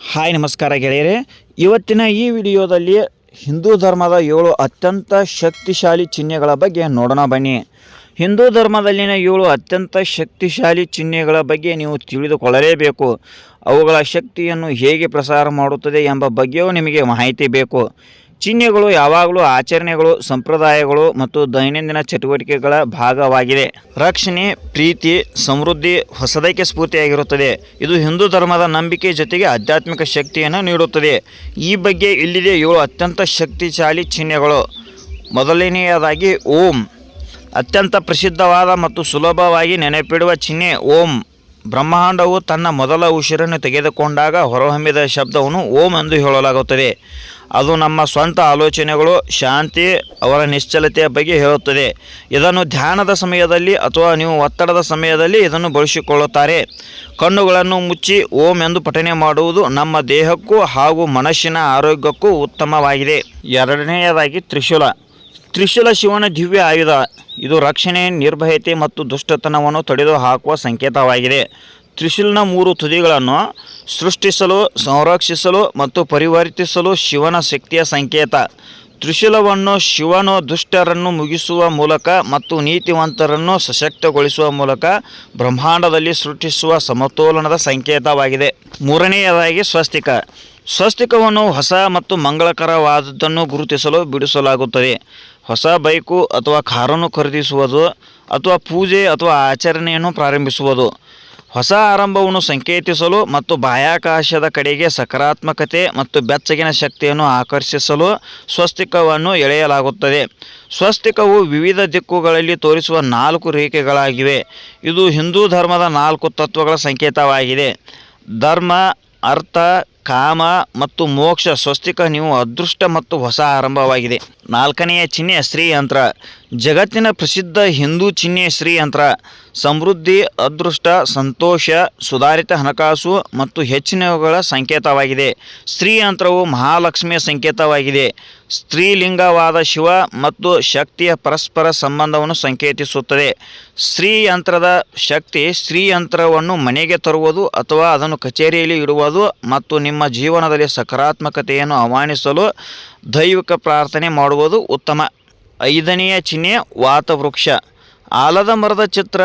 Hi, ನಮಸ್ಕಾರ ಗೆಳೆಯರೆ. ಇವತ್ತಿನ ಈ ವಿಡಿಯೋದಲ್ಲಿ ಹಿಂದೂ ಧರ್ಮದ ಏಳು ಅತ್ಯಂತ ಶಕ್ತಿಶಾಲಿ ಚಿಹ್ನೆಗಳ ಬಗ್ಗೆ ನೋಡೋಣ ಬನ್ನಿ. ಹಿಂದೂ ಧರ್ಮದಲ್ಲಿನ ಏಳು ಅತ್ಯಂತ ಶಕ್ತಿಶಾಲಿ ಚಿಹ್ನೆಗಳ ಬಗ್ಗೆ ನೀವು ತಿಳಿದುಕೊಳ್ಳಲೇಬೇಕು. ಅವುಗಳ ಶಕ್ತಿಯನ್ನು ಹೇಗೆ ಪ್ರಸಾರ ಮಾಡುತ್ತದೆ ಎಂಬ ಬಗ್ಗೆಯೂ ನಿಮಗೆ ಮಾಹಿತಿ ಬೇಕು. ಚಿಹ್ನೆಗಳು ಯಾವಾಗಲೂ ಆಚರಣೆಗಳು, ಸಂಪ್ರದಾಯಗಳು ಮತ್ತು ದೈನಂದಿನ ಚಟುವಟಿಕೆಗಳ ಭಾಗವಾಗಿದೆ. ರಕ್ಷಣೆ, ಪ್ರೀತಿ, ಸಮೃದ್ಧಿ ಹೊಸದಕ್ಕೆ ಸ್ಫೂರ್ತಿಯಾಗಿರುತ್ತದೆ. ಇದು ಹಿಂದೂ ಧರ್ಮದ ನಂಬಿಕೆ ಜೊತೆಗೆ ಆಧ್ಯಾತ್ಮಿಕ ಶಕ್ತಿಯನ್ನು ನೀಡುತ್ತದೆ. ಈ ಬಗ್ಗೆ ಇಲ್ಲಿದೆ ಏಳು ಅತ್ಯಂತ ಶಕ್ತಿಶಾಲಿ ಚಿಹ್ನೆಗಳು. ಮೊದಲನೆಯದಾಗಿ ಓಂ. ಅತ್ಯಂತ ಪ್ರಸಿದ್ಧವಾದ ಮತ್ತು ಸುಲಭವಾಗಿ ನೆನಪಿಡುವ ಚಿಹ್ನೆ ಓಂ. ಬ್ರಹ್ಮಾಂಡವು ತನ್ನ ಮೊದಲ ಉಸಿರನ್ನು ತೆಗೆದುಕೊಂಡಾಗ ಹೊರಹೊಮ್ಮಿದ ಶಬ್ದವನ್ನು ಓಂ ಎಂದು ಹೇಳಲಾಗುತ್ತದೆ. ಅದು ನಮ್ಮ ಸ್ವಂತ ಆಲೋಚನೆಗಳು, ಶಾಂತಿ, ಅವರ ನಿಶ್ಚಲತೆಯ ಬಗ್ಗೆ ಹೇಳುತ್ತದೆ. ಇದನ್ನು ಧ್ಯಾನದ ಸಮಯದಲ್ಲಿ ಅಥವಾ ನೀವು ಒತ್ತಡದ ಸಮಯದಲ್ಲಿ ಇದನ್ನು ಬಳಸಿಕೊಳ್ಳುತ್ತಾರೆ. ಕಣ್ಣುಗಳನ್ನು ಮುಚ್ಚಿ ಓಂ ಎಂದು ಪಠನೆ ಮಾಡುವುದು ನಮ್ಮ ದೇಹಕ್ಕೂ ಹಾಗೂ ಮನಸ್ಸಿನ ಆರೋಗ್ಯಕ್ಕೂ ಉತ್ತಮವಾಗಿದೆ. ಎರಡನೆಯದಾಗಿ ತ್ರಿಶೂಲ. ತ್ರಿಶೂಲ ಶಿವನ ದಿವ್ಯ ಆಯುಧ. ಇದು ರಕ್ಷಣೆ, ನಿರ್ಭಯತೆ ಮತ್ತು ದುಷ್ಟತನವನ್ನು ತೊಡೆದು ಹಾಕುವ ಸಂಕೇತವಾಗಿದೆ. ತ್ರಿಶೂಲ್ನ ಮೂರು ತುದಿಗಳನ್ನು ಸೃಷ್ಟಿಸಲು, ಸಂರಕ್ಷಿಸಲು ಮತ್ತು ಪರಿವರ್ತಿಸಲು ಶಿವನ ಶಕ್ತಿಯ ಸಂಕೇತ. ತ್ರಿಶೂಲವನ್ನು ಶಿವನು ದುಷ್ಟರನ್ನು ಮುಗಿಸುವ ಮೂಲಕ ಮತ್ತು ನೀತಿವಂತರನ್ನು ಸಶಕ್ತಗೊಳಿಸುವ ಮೂಲಕ ಬ್ರಹ್ಮಾಂಡದಲ್ಲಿ ಸೃಷ್ಟಿಸುವ ಸಮತೋಲನದ ಸಂಕೇತವಾಗಿದೆ. ಮೂರನೆಯದಾಗಿ ಸ್ವಸ್ತಿಕ. ಸ್ವಸ್ತಿಕವನ್ನು ಹೊಸ ಮತ್ತು ಮಂಗಳಕರವಾದದ್ದನ್ನು ಗುರುತಿಸಲು ಬಿಡಿಸಲಾಗುತ್ತದೆ. ಹೊಸ ಬೈಕು ಅಥವಾ ಕಾರನ್ನು ಖರೀದಿಸುವುದು ಅಥವಾ ಪೂಜೆ ಅಥವಾ ಆಚರಣೆಯನ್ನು ಪ್ರಾರಂಭಿಸುವುದು. ಹೊಸ ಆರಂಭವನ್ನು ಸಂಕೇತಿಸಲು ಮತ್ತು ಬಾಹ್ಯಾಕಾಶದ ಕಡೆಗೆ ಸಕಾರಾತ್ಮಕತೆ ಮತ್ತು ಬೆಚ್ಚಗಿನ ಶಕ್ತಿಯನ್ನು ಆಕರ್ಷಿಸಲು ಸ್ವಸ್ತಿಕವನ್ನು ಎಳೆಯಲಾಗುತ್ತದೆ. ಸ್ವಸ್ತಿಕವು ವಿವಿಧ ದಿಕ್ಕುಗಳಲ್ಲಿ ತೋರಿಸುವ ನಾಲ್ಕು ರೇಖೆಗಳಾಗಿವೆ. ಇದು ಹಿಂದೂ ಧರ್ಮದ ನಾಲ್ಕು ತತ್ವಗಳ ಸಂಕೇತವಾಗಿದೆ. ಧರ್ಮ, ಅರ್ಥ ಕಾಮ ಮತ್ತು ಮೋಕ್ಷ ಸ್ವಸ್ತಿಕ ನೀವು ಅದೃಷ್ಟ ಮತ್ತು ಹೊಸ ಆರಂಭವಾಗಿದೆ. ನಾಲ್ಕನೆಯ ಚಿಹ್ನೆ ಶ್ರೀಯಂತ್ರ ಜಗತ್ತಿನ ಪ್ರಸಿದ್ಧ ಹಿಂದೂ ಚಿಹ್ನೆ ಶ್ರೀಯಂತ್ರ ಸಮೃದ್ಧಿ, ಅದೃಷ್ಟ, ಸಂತೋಷ, ಸುಧಾರಿತ ಹಣಕಾಸು ಮತ್ತು ಹೆಚ್ಚಿನವುಗಳ ಸಂಕೇತವಾಗಿದೆ. ಶ್ರೀಯಂತ್ರವು ಮಹಾಲಕ್ಷ್ಮಿಯ ಸಂಕೇತವಾಗಿದೆ. ಸ್ತ್ರೀಲಿಂಗವಾದ ಶಿವ ಮತ್ತು ಶಕ್ತಿಯ ಪರಸ್ಪರ ಸಂಬಂಧವನ್ನು ಸಂಕೇತಿಸುತ್ತದೆ. ಶ್ರೀಯಂತ್ರದ ಶಕ್ತಿ ಶ್ರೀಯಂತ್ರವನ್ನು ಮನೆಗೆ ತರುವುದು ಅಥವಾ ಅದನ್ನು ಕಚೇರಿಯಲ್ಲಿ ಇಡುವುದು ಮತ್ತು ನಿಮ್ಮ ಜೀವನದಲ್ಲಿ ಸಕಾರಾತ್ಮಕತೆಯನ್ನು ಆಹ್ವಾನಿಸಲು ದೈವಿಕ ಪ್ರಾರ್ಥನೆ ಮಾಡುವುದು. ಉತ್ತಮ. ಐದನೆಯ ಚಿಹ್ನೆ ವಾತವೃಕ್ಷ. ಆಲದ ಮರದ ಚಿತ್ರ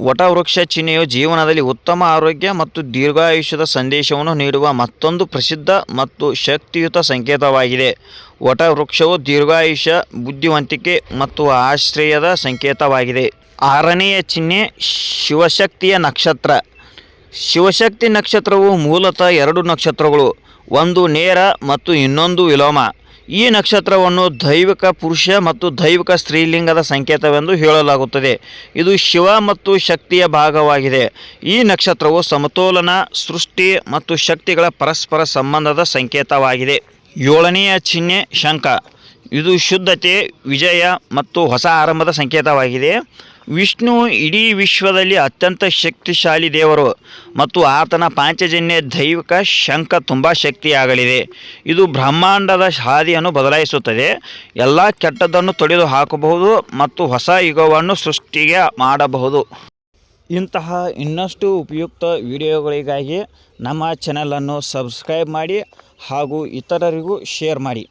ವಟವೃಕ್ಷ ಚಿಹ್ನೆಯು ಜೀವನದಲ್ಲಿ ಉತ್ತಮ ಆರೋಗ್ಯ ಮತ್ತು ದೀರ್ಘಾಯುಷ್ಯದ ಸಂದೇಶವನ್ನು ನೀಡುವ ಮತ್ತೊಂದು ಪ್ರಸಿದ್ಧ ಮತ್ತು ಶಕ್ತಿಯುತ ಸಂಕೇತವಾಗಿದೆ. ವಟವೃಕ್ಷವು ದೀರ್ಘಾಯುಷ್ಯ, ಬುದ್ಧಿವಂತಿಕೆ ಮತ್ತು ಆಶ್ರಯದ ಸಂಕೇತವಾಗಿದೆ. ಆರನೆಯ ಚಿಹ್ನೆ ಶಿವಶಕ್ತಿಯ ನಕ್ಷತ್ರ. ಶಿವಶಕ್ತಿ ನಕ್ಷತ್ರವು ಮೂಲತಃ ಎರಡು ನಕ್ಷತ್ರಗಳು, ಒಂದು ನೇರ ಮತ್ತು ಇನ್ನೊಂದು ವಿಲೋಮ. ಈ ನಕ್ಷತ್ರವನ್ನು ದೈವಿಕ ಪುರುಷ ಮತ್ತು ದೈವಿಕ ಸ್ತ್ರೀಲಿಂಗದ ಸಂಕೇತವೆಂದು ಹೇಳಲಾಗುತ್ತದೆ. ಇದು ಶಿವ ಮತ್ತು ಶಕ್ತಿಯ ಭಾಗವಾಗಿದೆ. ಈ ನಕ್ಷತ್ರವು ಸಮತೋಲನ, ಸೃಷ್ಟಿ ಮತ್ತು ಶಕ್ತಿಗಳ ಪರಸ್ಪರ ಸಂಬಂಧದ ಸಂಕೇತವಾಗಿದೆ. ಏಳನೆಯ ಚಿಹ್ನೆ ಶಂಖ. ಇದು ಶುದ್ಧತೆ, ವಿಜಯ ಮತ್ತು ಹೊಸ ಆರಂಭದ ಸಂಕೇತವಾಗಿದೆ. ವಿಷ್ಣು ಇಡೀ ವಿಶ್ವದಲ್ಲಿ ಅತ್ಯಂತ ಶಕ್ತಿಶಾಲಿ ದೇವರು ಮತ್ತು ಆತನ ಪಾಂಚಜನ್ಯ ದೈವಿಕ ಶಂಖ ತುಂಬ ಶಕ್ತಿಯಾಗಲಿದೆ. ಇದು ಬ್ರಹ್ಮಾಂಡದ ಹಾದಿಯನ್ನು ಬದಲಾಯಿಸುತ್ತದೆ. ಎಲ್ಲ ಕೆಟ್ಟದ್ದನ್ನು ತೊಡೆದು ಹಾಕಬಹುದು ಮತ್ತು ಹೊಸ ಯುಗವನ್ನು ಸೃಷ್ಟಿಗೆ ಮಾಡಬಹುದು. ಇಂತಹ ಇನ್ನಷ್ಟು ಉಪಯುಕ್ತ ವಿಡಿಯೋಗಳಿಗಾಗಿ ನಮ್ಮ ಚಾನಲನ್ನು ಸಬ್ಸ್ಕ್ರೈಬ್ ಮಾಡಿ ಹಾಗೂ ಇತರರಿಗೂ ಶೇರ್ ಮಾಡಿ.